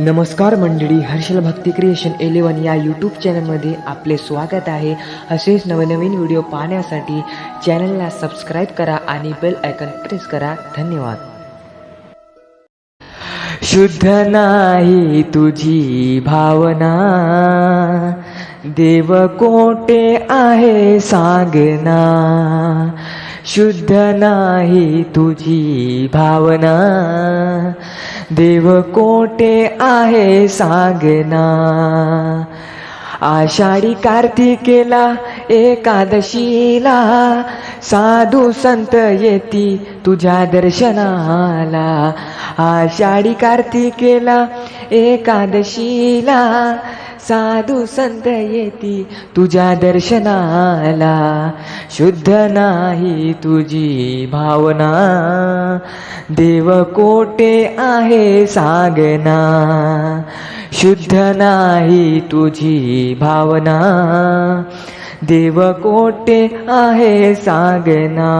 नमस्कार मंडळी Harshal Bhakti creation eleven या यूट्यूब चॅनलमध्ये आपले स्वागत आहे. असेच नवनवीन व्हिडिओ पाहण्यासाठी चॅनलला सबस्क्राईब करा आणि बेल आयकन प्रेस करा. धन्यवाद. शुद्ध नाही तुझी भावना. देव कोटे आहे सांगना? शुद्ध नाही तुझी भावना. देव कोटे आहे सांगना. आषाढी कार्तिकेला एकादशीला साधू संत येती तुझ्या दर्शनाला. आषाढी कार्तिकेला एकादशीला साधू संत येती तुझ्या दर्शनाला. शुद्ध नाही तुझी भावना. देव कोटे आहे सांगना? शुद्ध नाही तुझी भावना. देव कोटे आहे सांगना?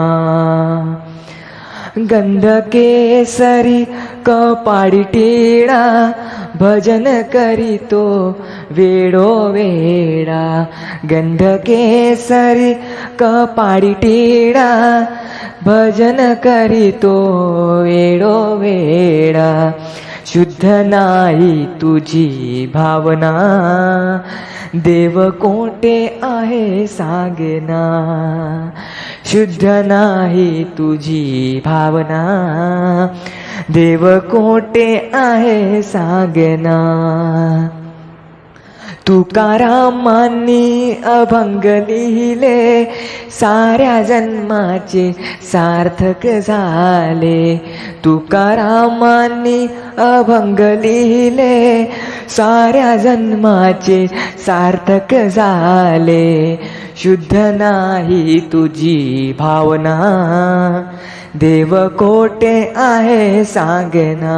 गंध केसरी कपाडी टिळा भजन करीतो वेडो वेडा. गंध केसरी कपाडी टिळा भजन करीतो वेडो वेडा. शुद्ध नाही तुझी भावना देव कोटे आहे सांगना? शुद्ध नाही तुझी भावना. देव कोटे आहे सांगना. तुकारामांनी अभंग लिहिले साऱ्या जन्माचे सार्थक झाले. तुकारामांनी अभंग लिहिले साऱ्या जन्माचे सार्थक झाले. शुद्ध नाही तुझी भावना. देव कोटे आहे सांगना.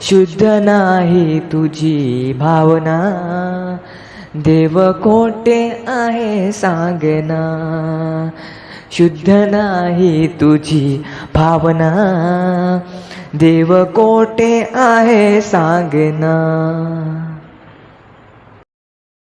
शुद्ध नाही तुझी भावना. देव कोटे आहे सांगना. शुद्ध नाही तुझी भावना. देव कोटे आहे सांगना.